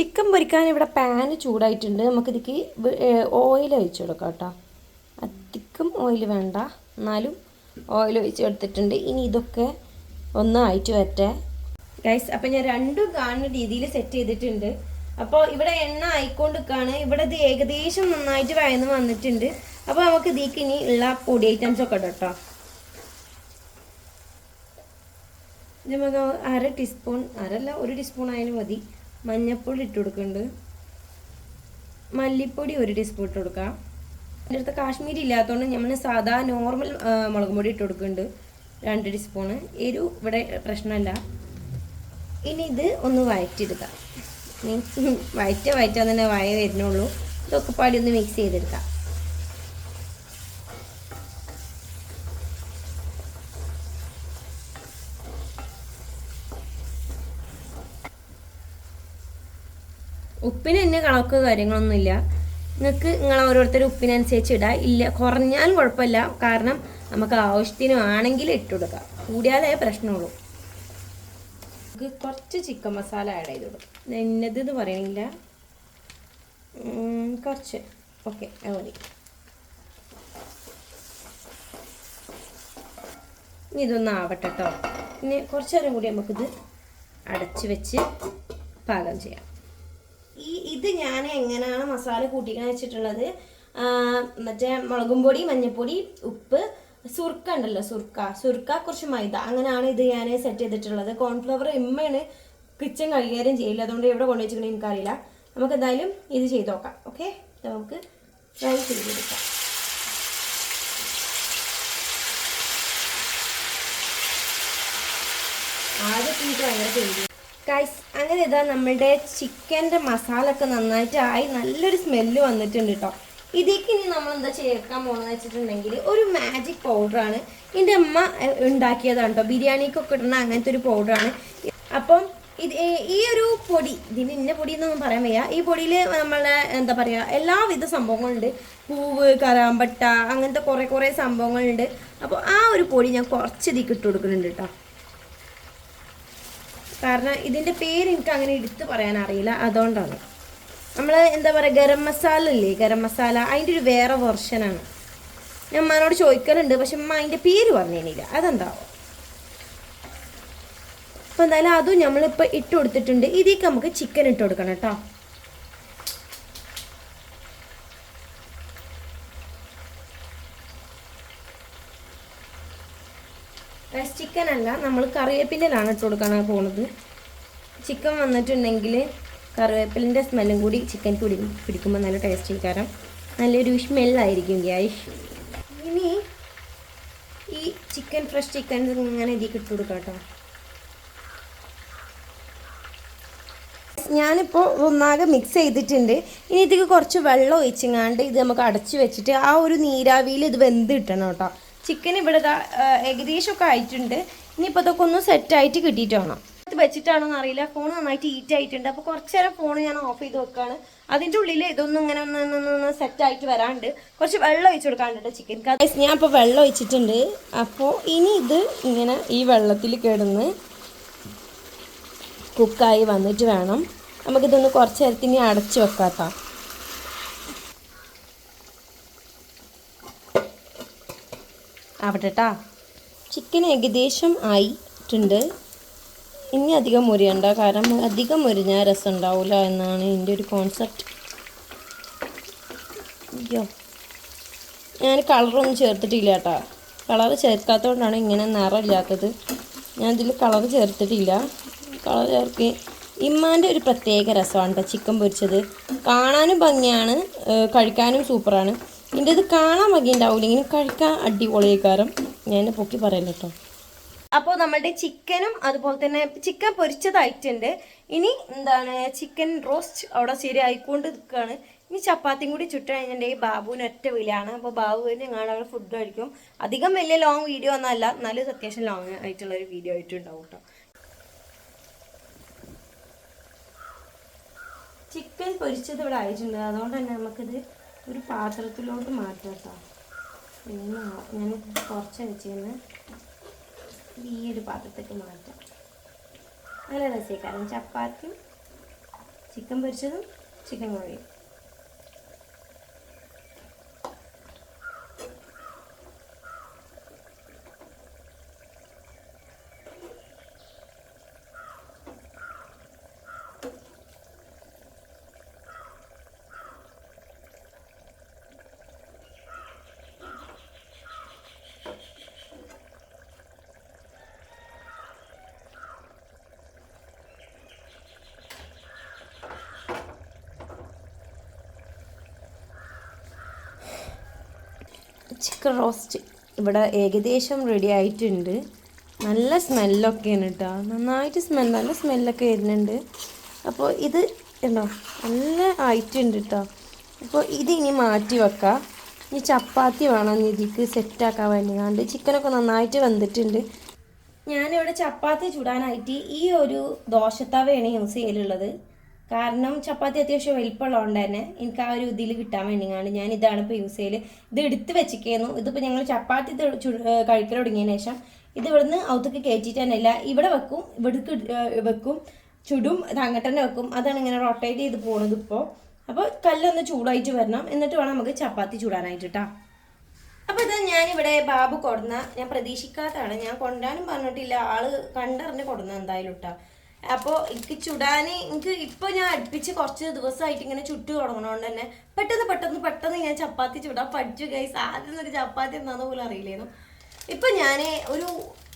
ചിക്കൻ പൊരിക്കാൻ ഇവിടെ പാന് ചൂടായിട്ടുണ്ട്. നമുക്കിതിക്ക് ഓയിൽ ഒഴിച്ച് കൊടുക്കാം കേട്ടോ. അധികം ഓയിൽ വേണ്ട. എന്നാലും ഓയിൽ ഒഴിച്ച് കൊടുത്തിട്ടുണ്ട്. ഇനി ഇതൊക്കെ ഒന്ന് ആയിട്ട് വരട്ടെ. ഗൈസ് അപ്പം ഞാൻ രണ്ടും കാണുന്ന രീതിയിൽ സെറ്റ് ചെയ്തിട്ടുണ്ട്. അപ്പോൾ ഇവിടെ എണ്ണ ആയിക്കൊണ്ടിരിക്കുകയാണ്. ഇവിടെ ഇത് ഏകദേശം നന്നായിട്ട് വഴന്ന് വന്നിട്ടുണ്ട്. അപ്പോൾ നമുക്ക് ഇതിക്ക് ഇനി ഉള്ള പൊടി ഐറ്റംസ് ഒക്കെ ഇടാം കേട്ടോ. നമുക്ക് അര ടീസ്പൂൺ അരല്ല ഒരു ടീസ്പൂൺ ആയാലും മതി. മഞ്ഞൾപ്പൊടി ഇട്ട് കൊടുക്കുന്നുണ്ട് മല്ലിപ്പൊടി ഒരു ടീസ്പൂൺ ഇട്ട് കൊടുക്കാം. എന്റെ അടുത്ത് കാശ്മീരി ഇല്ലാത്തതുകൊണ്ട് നമ്മൾ സാധാ നോർമൽ മുളക് പൊടി ഇട്ട് കൊടുക്കുന്നുണ്ട് രണ്ട് ടീസ്പൂണ് എരിവ് ഇവിടെ പ്രശ്നമല്ല ഇനി ഇത് ഒന്ന് വഴറ്റിയെടുക്കാം വഴറ്റ വഴറ്റാൻ തന്നെ വയ വരുന്നുള്ളൂ. ഇതൊക്കെ പാടി ഒന്ന് മിക്സ് ചെയ്തെടുക്കാം. കണക്ക് കാര്യങ്ങളൊന്നുമില്ല നിങ്ങൾക്ക് നിങ്ങൾ ഓരോരുത്തർ ഉപ്പിനനുസരിച്ച് ഇടാം. ഇല്ല കുറഞ്ഞാലും കുഴപ്പമില്ല. കാരണം നമുക്ക് ആവശ്യത്തിന് ആണെങ്കിൽ ഇട്ട് കൊടുക്കാം. കൂടിയാലേ പ്രശ്നമുള്ളൂ. നമുക്ക് കുറച്ച് ചിക്കൻ മസാല ആഡ് ചെയ്ത് കൊടുക്കും. ഇന്നത് എന്ന് പറയണില്ല. കുറച്ച്. ഓക്കെ അത് മതി. ഇനി ഇതൊന്ന് ആവട്ടെ കേട്ടോ ഇനി കുറച്ച് നേരം കൂടി നമുക്കിത് അടച്ച് വെച്ച് പാകം ചെയ്യാം. ഈ ഇത് ഞാൻ എങ്ങനെയാണ് മസാല കൂട്ടിക്കണ വെച്ചിട്ടുള്ളത്? മറ്റേ മുളകും പൊടി മഞ്ഞൾപ്പൊടി ഉപ്പ് സുർക്ക ഉണ്ടല്ലോ സുർക്ക. സുർക്ക കുറച്ച് മൈദ. അങ്ങനെയാണ് ഇത് ഞാൻ സെറ്റ് ചെയ്തിട്ടുള്ളത്. കോൺഫ്ലവർ ഇമ്മയാണ് കിച്ചൺ കൈകാര്യം ചെയ്യില്ല അതുകൊണ്ട് എവിടെ കൊണ്ടുവച്ചിട്ടുണ്ട് എനിക്കറിയില്ല. നമുക്ക് എന്തായാലും ഇത് ചെയ്ത് നോക്കാം. ഓക്കെ നമുക്ക് ഫ്രൈ ചെയ്തെടുക്കാം. ആദ്യം എനിക്ക് ഭയങ്കര പേടി ഗൈസ് അങ്ങനെ ഇതാ നമ്മളുടെ ചിക്കന്റെ മസാല ഒക്കെ നന്നായിട്ട് ആയി നല്ലൊരു സ്മെല്ല് വന്നിട്ടുണ്ട് കേട്ടോ ഇതിലേക്ക് ഇനി നമ്മൾ എന്താ ചേർക്കാൻ പോകുന്നത് വെച്ചിട്ടുണ്ടെങ്കിൽ ഒരു മാജിക് പൗഡറാണ് എന്റെ അമ്മ ഉണ്ടാക്കിയതാണ് കേട്ടോ ബിരിയാണിക്കൊക്കെ ഇടുന്ന അങ്ങനത്തെ ഒരു പൗഡറാണ് അപ്പം ഇത് ഈ- ഒരു പൊടി ഇതിന് ഇന്ന പൊടി എന്നൊന്നും പറയാൻ വയ്യ. ഈ പൊടിയിൽ നമ്മളെ എന്താ പറയുക എല്ലാവിധ സംഭവങ്ങളുണ്ട്. പൂവ് കറാമ്പട്ട അങ്ങനത്തെ കുറേ കുറേ സംഭവങ്ങളുണ്ട്. അപ്പോൾ ആ ഒരു പൊടി ഞാൻ കുറച്ച് ഇട്ട് കൊടുക്കുന്നുണ്ട് കേട്ടോ കാരണം ഇതിന്റെ പേര് എനിക്ക് അങ്ങനെ എടുത്ത് പറയാൻ അറിയില്ല. അതുകൊണ്ടാണ്. നമ്മൾ എന്താ പറയുക ഗരം മസാല ഇല്ലേ? ഗരം മസാല. അതിന്റെ ഒരു വേറെ വെർഷനാണ് ഞാൻ അമ്മനോട് ചോദിക്കലുണ്ട് പക്ഷെ അമ്മ അതിന്റെ പേര് പറഞ്ഞില്ല അതെന്താവും അപ്പോൾ എന്തായാലും അതും നമ്മളിപ്പോൾ ഇട്ട് കൊടുത്തിട്ടുണ്ട്. ഇതിലേക്ക് നമുക്ക് ചിക്കൻ ഇട്ട് കൊടുക്കണം കേട്ടോ അല്ല നമ്മൾ കറിവേപ്പിലാണ് ഇട്ട് കൊടുക്കാനാണ് പോകുന്നത് ചിക്കൻ വന്നിട്ടുണ്ടെങ്കിൽ കറിവേപ്പിലിന്റെ സ്മെല്ലും കൂടി ചിക്കൻ പിടി പിടിക്കുമ്പോൾ നല്ല ടേസ്റ്റ് കാരണം നല്ലൊരു സ്മെല്ലായിരിക്കും ഗ്യാഷ് ഇനി ഈ ചിക്കൻ ഫ്രഷ് ചിക്കൻ ഇങ്ങനെ ഇതിൽ ഇട്ട് കൊടുക്കാം കേട്ടോ. ഞാനിപ്പോൾ ഒന്നാകെ മിക്സ് ചെയ്തിട്ടുണ്ട്. ഇനി ഇതിൽ കുറച്ച് വെള്ളം ഒഴിച്ചിങ്ങാണ്ട് ഇത് നമുക്ക് അടച്ചു വെച്ചിട്ട് ആ ഒരു നീരാവിയിൽ ഇത് വെന്ത് കിട്ടണം കേട്ടോ. ചിക്കൻ ഇവിടെ ഏകദേശമൊക്കെ ആയിട്ടുണ്ട്. ഇനിയിപ്പോൾ ഇതൊക്കെ ഒന്ന് സെറ്റായിട്ട് കിട്ടിയിട്ട് വേണം. വെച്ചിട്ടാണോ എന്നറിയില്ല ഫോൺ നന്നായിട്ട് ഹീറ്റ് ആയിട്ടുണ്ട്. അപ്പോൾ കുറച്ച് നേരം ഫോൺ ഞാൻ ഓഫ് ചെയ്ത് വെക്കുകയാണ് അതിന്റെ ഉള്ളിൽ ഇതൊന്നും ഇങ്ങനെ ഒന്ന് ഒന്ന് സെറ്റ് ആയിട്ട് വരാണ്ട് കുറച്ച് വെള്ളം ഒഴിച്ചു കൊടുക്കാണ്ട് ചിക്കൻ കറി. ഞാൻ ഇപ്പോൾ വെള്ളം ഒഴിച്ചിട്ടുണ്ട്. അപ്പോൾ ഇനി ഇത് ഇങ്ങനെ ഈ വെള്ളത്തിൽ കിടന്ന് കുക്കായി വന്നിട്ട് വേണം. നമുക്കിതൊന്ന് കുറച്ച് നേരത്തിന് അടച്ചു വെക്കാട്ടോ ആവട്ടെ ചിക്കൻ ഏകദേശം ആയിട്ടുണ്ട്. ഇനി അധികം മുരിയണ്ട. കാരണം അധികം മുരിഞ്ഞാൽ രസം ഉണ്ടാവില്ല എന്നാണ് എന്റെ ഒരു കോൺസെപ്റ്റ് അയ്യോ. ഞാൻ കളറൊന്നും ചേർത്തിട്ടില്ല കേട്ടോ. കളർ ചേർക്കാത്തതുകൊണ്ടാണ് ഇങ്ങനെ നിറമില്ലാത്തത്. ഞാൻ ഇതിൽ കളർ ചേർത്തിട്ടില്ല. കളർ ചേർക്കി ഇമ്മാന്റെ ഒരു പ്രത്യേക രസമാണ് കേട്ടോ ചിക്കൻ പൊരിച്ചത്. കാണാനും ഭംഗിയാണ് കഴിക്കാനും സൂപ്പറാണ്. ഇതിന്റെ ഇത് കാണാൻ ഭംഗി ഉണ്ടാവില്ല ഇങ്ങനെ കഴിക്കാൻ അടിപൊളിയേക്കാരം. ഞാൻ പൊക്കി പറയല്ലോ കേട്ടോ അപ്പോൾ നമ്മുടെ ചിക്കനും അതുപോലെ തന്നെ ചിക്കൻ പൊരിച്ചതായിട്ടുണ്ട്. ഇനി എന്താണ് ചിക്കൻ റോസ്റ്റ് അവിടെ ശരിയായിക്കൊണ്ട് നിൽക്കുകയാണ്. ഇനി ചപ്പാത്തിയും കൂടി ചുട്ട് കഴിഞ്ഞിട്ടുണ്ടെങ്കിൽ ബാബുവിന് ഒറ്റ വിലയാണ് അപ്പോൾ ബാബുവിന് ഞങ്ങളുടെ അവിടെ ഫുഡ് കഴിക്കും. അധികം വലിയ ലോങ് വീഡിയോ ഒന്നല്ല എന്നാലും അത്യാവശ്യം ലോങ് ആയിട്ടുള്ള ഒരു വീഡിയോ ആയിട്ടുണ്ടാവും കേട്ടോ ചിക്കൻ പൊരിച്ചത് ഇവിടെ ആയിട്ടുണ്ട്. അതുകൊണ്ട് തന്നെ നമുക്കിത് ഒരു പാത്രത്തിലോട്ട് മാറ്റാം കേട്ടോ പിന്നെ ഞാൻ കുറച്ച് വെച്ചിരുന്ന് ഈ ഒരു പാത്രത്തേക്ക് മാറ്റാം. നല്ല രസമായിക്കാരം ചപ്പാത്തിയും ചിക്കൻ പൊരിച്ചതും ചിക്കൻ കറിയും. ചിക്കൻ റോസ്റ്റ് ഇവിടെ ഏകദേശം റെഡി ആയിട്ടുണ്ട്. നല്ല സ്മെല്ലൊക്കെയാണ് കേട്ടോ നന്നായിട്ട് സ്മെൽ നല്ല സ്മെല്ലൊക്കെ വരുന്നുണ്ട്. അപ്പോൾ ഇത് ഉണ്ടോ നല്ല ആയിട്ടുണ്ട് കേട്ടോ അപ്പോൾ ഇത് ഇനി മാറ്റി വെക്കാം. ഇനി ചപ്പാത്തി വേണം. ഇതിക്ക് സെറ്റാക്കാൻ വേണ്ടി. കണ്ട് ചിക്കനൊക്കെ നന്നായിട്ട് വെന്തിട്ടുണ്ട്. ഞാനിവിടെ ചപ്പാത്തി ചുടാനായിട്ട് ഈ ഒരു ദോശത്തവയാണ് യൂസ് ചെയ്യലുള്ളത്. കാരണം ചപ്പാത്തി അത്യാവശ്യം വലിപ്പമുള്ളതുകൊണ്ട് തന്നെ എനിക്ക് ആ ഒരു ഇതിൽ കിട്ടാൻ വേണ്ടിയാണ് ഞാൻ ഇതാണ് ഇപ്പോൾ യൂസ് ചെയ്യൽ ഇത് എടുത്ത് വെച്ചിരിക്കുന്നു. ഇതിപ്പോൾ ഞങ്ങൾ ചപ്പാത്തി കഴിക്കൽ തുടങ്ങിയതിന് ശേഷം ഇത് ഇവിടുന്ന് ഔത്തൊക്കെ കയറ്റിയിട്ട് തന്നെ ഇല്ല. ഇവിടെ വെക്കും ഇവിടേക്ക് വെക്കും ചുടും അങ്ങോട്ട് തന്നെ വെക്കും. അതാണ് ഇങ്ങനെ റൊട്ടേറ്റ് ചെയ്ത് പോണത് ഇപ്പോൾ അപ്പോൾ കല്ലൊന്ന് ചൂടായിട്ട് വരണം. എന്നിട്ട് വേണം നമുക്ക് ചപ്പാത്തി ചൂടാനായിട്ട് കേട്ടോ അപ്പോൾ ഇത് ഞാനിവിടെ ബാബു കൊടുന്ന ഞാൻ പ്രതീക്ഷിക്കാത്തതാണ്. ഞാൻ കൊണ്ടാനും പറഞ്ഞിട്ടില്ല. ആൾ കണ്ടറിഞ്ഞ് കൊടുന്ന എന്തായാലും ഇട്ടാ അപ്പോൾ എനിക്ക് ചുടാൻ എനിക്ക് ഇപ്പോൾ ഞാൻ അടുപ്പിച്ച് കുറച്ച് ദിവസമായിട്ട് ഇങ്ങനെ ചുട്ടു തുടങ്ങണോണ്ട് തന്നെ പെട്ടെന്ന് പെട്ടെന്ന് പെട്ടെന്ന് ഞാൻ ചപ്പാത്തി ചുടാൻ പഠിച്ചു ഗൈസ് ആദ്യം ഒരു ചപ്പാത്തി എന്താണെന്ന് പോലും അറിയില്ലേന്നു ഇപ്പം ഞാൻ ഒരു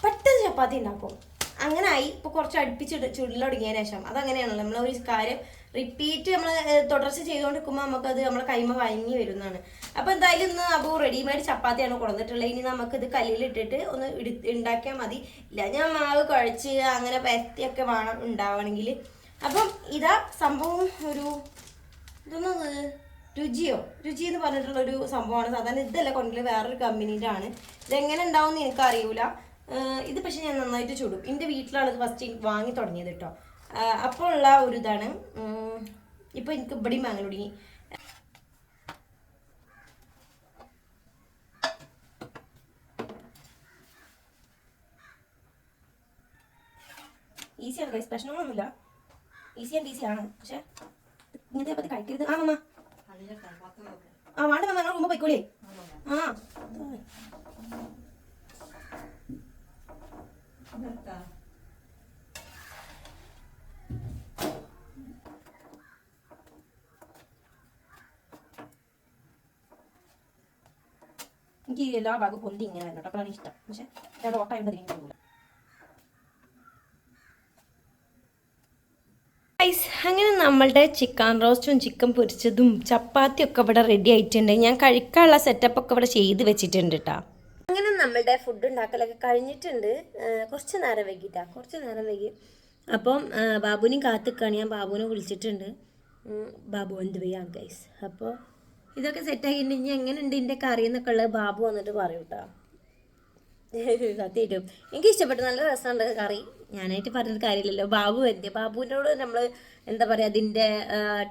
പെട്ടെന്ന് ചപ്പാത്തി ഉണ്ടാക്കും. അങ്ങനെ ആയി. ഇപ്പോൾ കുറച്ച് അടുപ്പിച്ച് ചുടൽ ശേഷം. അതങ്ങനെയാണല്ലോ. നമ്മൾ ഒരു കാര്യം റിപ്പീറ്റ് നമ്മൾ തുടർച്ച ചെയ്തുകൊണ്ടിരിക്കുമ്പോൾ നമുക്കത് നമ്മളെ കൈമ വഴങ്ങി വരുന്നതാണ്. അപ്പൊ എന്തായാലും ഇന്ന് അബു റെഡിമെയ്ഡ് ചപ്പാത്തിയാണ് കൊടുത്തിട്ടുള്ളത് ഇനി നമുക്കിത് കല്ലിലിട്ടിട്ട് ഒന്ന് ഉണ്ടാക്കിയാൽ മതി. ഇല്ല ഞാൻ മാവ് കുഴച്ച് അങ്ങനെ പരത്തിയൊക്കെ വേണം ഉണ്ടാവണമെങ്കിൽ അപ്പം ഇതാ സംഭവം ഒരു ഇതൊന്നത് രുചിയോ? രുചി എന്ന് പറഞ്ഞിട്ടുള്ള ഒരു സംഭവമാണ്. സാധാരണ ഇതല്ല കൊണ്ടുള്ള വേറൊരു കമ്പനീന്റെ ആണ്. ഇതെങ്ങനെ ഉണ്ടാവും എന്ന് എനിക്കറിയൂല ഇത് പക്ഷെ ഞാൻ നന്നായിട്ട് ചൂടും. എന്റെ വീട്ടിലാണ് ഇത് ഫസ്റ്റ് വാങ്ങി തുടങ്ങിയത് കേട്ടോ അപ്പോൾ ഉള്ള ഒരു ഇതാണ് ഇപ്പൊ എനിക്ക് ഇവിടെയും വാങ്ങൽ തുടങ്ങി. ഈസിയാണ് ഗൈസ് പ്രശ്നങ്ങളൊന്നുമില്ല. ഈസി ആൻഡ് ഈസി ആണ്. പക്ഷെ ഇങ്ങനത്തെ പറ്റി കഴിക്കരുത് ആ മമ്മ ആ വേണ്ട മമ്മ ഞങ്ങൾ മുമ്പ് പോയിക്കോളേ ആ എനിക്ക് എല്ലാ ഭാഗവും പൊന്തി ഇങ്ങനെ വരണം കേട്ടോ അപ്പോഴാണ് ഇഷ്ടം പക്ഷെ ഞാൻ ഓട്ടായിട്ട് ഗൈസ് അങ്ങനെ നമ്മളുടെ ചിക്കൻ റോസ്റ്റും ചിക്കൻ പൊരിച്ചതും ചപ്പാത്തിയും ഒക്കെ ഇവിടെ റെഡി ആയിട്ടുണ്ട്. ഞാൻ കഴിക്കാനുള്ള സെറ്റപ്പ് ഒക്കെ ഇവിടെ ചെയ്ത് വെച്ചിട്ടുണ്ട് കേട്ടോ അങ്ങനെ നമ്മളുടെ ഫുഡ് ഉണ്ടാക്കലൊക്കെ കഴിഞ്ഞിട്ടുണ്ട്. കുറച്ച് നേരം വൈകിട്ടാ. കുറച്ച് നേരം വൈകി. അപ്പം ബാബുവിനും കാത്തിക്കാണ് ഞാൻ ബാബുവിനെ വിളിച്ചിട്ടുണ്ട്. ബാബു എന്ത് ചെയ്യാം ഗൈസ് അപ്പോൾ ഇതൊക്കെ സെറ്റാക്കിയിട്ട് ഇനി എങ്ങനെയുണ്ട് ഇതിന്റെ കറി എന്നൊക്കെ ഉള്ളത് ബാബു വന്നിട്ട് പറയും കേട്ടോ സത്യമായിട്ടും എനിക്ക് ഇഷ്ടപ്പെട്ടു. നല്ല രസമുണ്ട് കറി ഞാനായിട്ട് പറഞ്ഞൊരു കാര്യമില്ലല്ലോ. ബാബു എന്ത്? ബാബുവിനോട് നമ്മൾ എന്താ പറയുക അതിന്റെ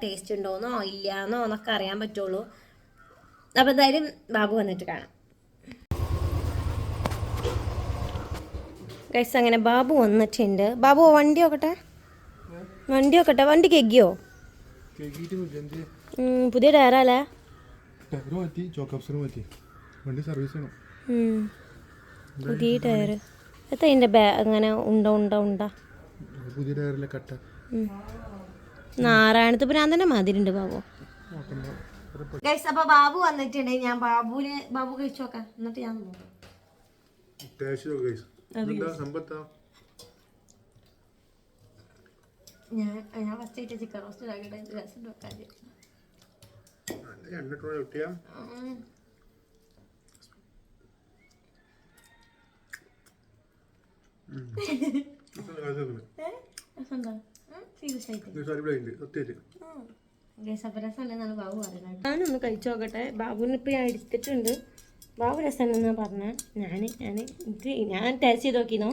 ടേസ്റ്റ് ഉണ്ടോന്നോ ഇല്ലയെന്നോ എന്നൊക്കെ അറിയാൻ പറ്റുള്ളൂ. അപ്പോൾ എന്തായാലും ബാബു വന്നിട്ട് കാണാം. ഗൈസ് അങ്ങനെ ബാബു വന്നിട്ടുണ്ട്. ബാബു വണ്ടി നോക്കട്ടെ. വണ്ടി നോക്കട്ടെ. വണ്ടി കെഗിയോ പുതിയ ടയറല്ലേ ടയർ മാറ്റി ചോക്കപ്സർ മാറ്റി വണ്ടി സർവീസ് ചെയ്യണം പുതിയ ടയർ എത്ര അതിന്റെ ബാ അങ്ങനെ ഉണ്ട ഉണ്ട ഉണ്ട. പുതിയ ടയറിലെ കട്ട. നാരായണത്ത് പുരാൻ തന്നെ മതിരുണ്ട് ബാബു. ഗൈസ് അപ്പൊ ബാബു വന്നിട്ടുണ്ട്. ഞാൻ ബാബുവിന് ബാബു കഴിച്ചു നോക്കാം. എന്നിട്ട് ഞാൻ ഞാൻ ഞാൻ ഫസ്റ്റ് ആയിട്ട് ചിക്കൻ റോസ്റ്റ് ഉണ്ടാക്കിയിട്ട് രസം വെക്കാൻ രണ്ടിട്ടോ കിട്ടിയാ സീരിയസ് ആയിട്ട് അടിപൊളിയുണ്ട് സത്യമായിട്ട് ഗൈസ് അപ്പൊ രസം ഉണ്ടെന്നാണ് ബാബു കിട്ടിയ ഞാനൊന്ന് കഴിച്ചു നോക്കട്ടെ. ബാബുവിന് ഇപ്പൊ ഞാൻ എടുത്തിട്ടുണ്ട്. ബാബു രസം പറഞ്ഞ. ഞാൻ ഞാൻ എനിക്ക് ഞാൻ ടേസ്റ്റ് ചെയ്ത് നോക്കിനോ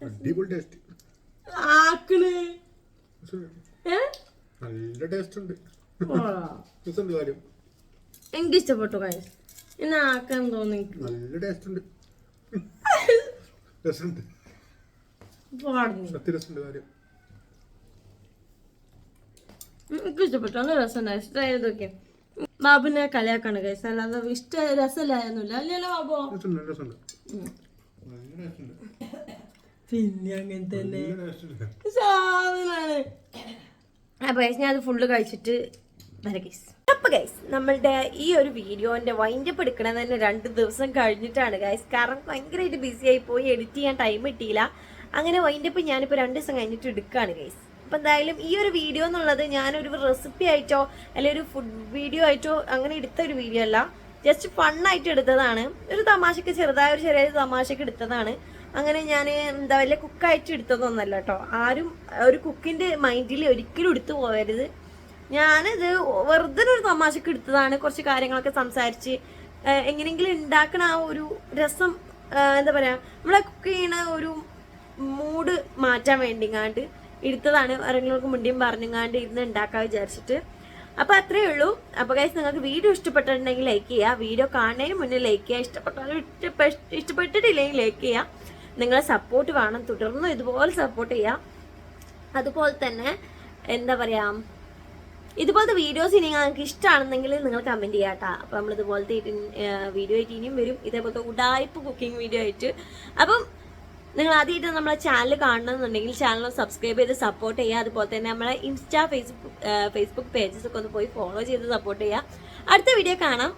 അടിപൊളി ടേസ്റ്റ് ആക്കണ്? നല്ല ടേസ്റ്റ് ഉണ്ട് കാര്യം. എനിക്ക് ഇഷ്ടപ്പെട്ടു കാര്യം ഇന്ന് ആക്കാൻ തോന്നി. നല്ല ടേസ്റ്റ് ഉണ്ട് രസമുണ്ട് പാടുന്നു സത്യ രസമുണ്ട് കാര്യം എനിക്ക് ഇഷ്ടപ്പെട്ടു നല്ല രസമുണ്ടായി ഇഷ്ടമായതൊക്കെ ബാബുനെ കളിയാക്കാണ് കൈസ് അല്ലാതെ ഇഷ്ട രസമില്ലായിരുന്നില്ല അല്ലല്ലോ ബാബു. രസമുണ്ട് രസമുണ്ട് ഉം. നല്ല ടേസ്റ്റ് ഉണ്ട് പിന്നെ അങ്ങനെ തന്നെ. സാധനമാണ് ടേസ്റ്റ് ഉണ്ട്. അപ്പൊ ഞാൻ അത് ഫുള്ള് കഴിച്ചിട്ട് വരാം ഗൈസ് അപ്പൊ ഗൈസ് നമ്മളുടെ ഈ ഒരു വീഡിയോന്റെ വൈൻഡപ്പ് എടുക്കണത് തന്നെ രണ്ട് ദിവസം കഴിഞ്ഞിട്ടാണ് ഗൈസ് കാരണം ഭയങ്കരമായിട്ട് ബിസി ആയി പോയി എഡിറ്റ് ചെയ്യാൻ ടൈം കിട്ടിയില്ല. അങ്ങനെ വൈൻഡപ്പ് ഞാനിപ്പോൾ രണ്ട് ദിവസം കഴിഞ്ഞിട്ട് എടുക്കുകയാണ് ഗൈസ് അപ്പം എന്തായാലും ഈ ഒരു വീഡിയോ എന്നുള്ളത് ഞാനൊരു റെസിപ്പി ആയിട്ടോ അല്ലെങ്കിൽ ഒരു ഫുഡ് വീഡിയോ ആയിട്ടോ അങ്ങനെ എടുത്ത ഒരു വീഡിയോ അല്ല. ജസ്റ്റ് ഫണ്ണായിട്ട് എടുത്തതാണ്. ഒരു തമാശക്ക് ചെറുതായ ഒരു ചെറിയ തമാശക്ക് എടുത്തതാണ്. അങ്ങനെ ഞാൻ എന്താ വലിയ കുക്കായിട്ട് എടുത്തതൊന്നല്ല കേട്ടോ ആരും ഒരു കുക്കിന്റെ മൈൻഡിൽ ഒരിക്കലും എടുത്തു പോകരുത് ഞാനിത് വെറുതെ ഒരു തമാശക്ക് എടുത്തതാണ്. കുറച്ച് കാര്യങ്ങളൊക്കെ സംസാരിച്ച് എങ്ങനെയെങ്കിലും ഉണ്ടാക്കണ ആ ഒരു രസം എന്താ പറയാ നമ്മളെ കുക്ക് ചെയ്യണ ഒരു മൂഡ് മാറ്റാൻ വേണ്ടിങ്ങാണ്ട് എടുത്തതാണ്. ആരെങ്കിലും മുണ്ടിയും പറഞ്ഞുങ്ങാണ്ട് ഇരുന്ന് ഉണ്ടാക്കാൻ വിചാരിച്ചിട്ട്. അപ്പൊ അത്രേ ഉള്ളൂ. അപ്പോൾ ഗൈസ് നിങ്ങൾക്ക് വീഡിയോ ഇഷ്ടപ്പെട്ടിട്ടുണ്ടെങ്കിൽ ലൈക്ക് ചെയ്യുക വീഡിയോ കാണുന്നതിന് മുന്നേ ലൈക്ക് ചെയ്യുക ഇഷ്ടപ്പെട്ടാലും ഇഷ്ടപ്പെ- ഇഷ്ടപ്പെട്ടിട്ടില്ലെങ്കിൽ ലൈക്ക് ചെയ്യുക നിങ്ങളെ സപ്പോർട്ട് വേണം. തുടർന്നും ഇതുപോലെ സപ്പോർട്ട് ചെയ്യാം. അതുപോലെ തന്നെ എന്താ പറയാ ഇതുപോലത്തെ വീഡിയോസ് ഇനി നിങ്ങൾക്ക് ഇഷ്ടമാണെന്നെങ്കിൽ നിങ്ങൾ കമന്റ് ചെയ്യാം കേട്ടോ അപ്പോൾ നമ്മൾ ഇതുപോലത്തെ വീഡിയോ ആയിട്ട് ഇനിയും വരും. ഇതേപോലത്തെ ഉടായ്പ കുക്കിംഗ് വീഡിയോ ആയിട്ട്. അപ്പം നിങ്ങൾ ആദ്യമായിട്ട് നമ്മളെ ചാനൽ കാണണമെന്നുണ്ടെങ്കിൽ ചാനൽ സബ്സ്ക്രൈബ് ചെയ്ത് സപ്പോർട്ട് ചെയ്യുക. അതുപോലെ തന്നെ നമ്മളെ ഇൻസ്റ്റാ ഫേസ്ബുക്ക് ഫേസ്ബുക്ക് പേജസ് ഒക്കെ ഒന്ന് പോയി ഫോളോ ചെയ്ത് സപ്പോർട്ട് ചെയ്യുക. അടുത്ത വീഡിയോ കാണാം.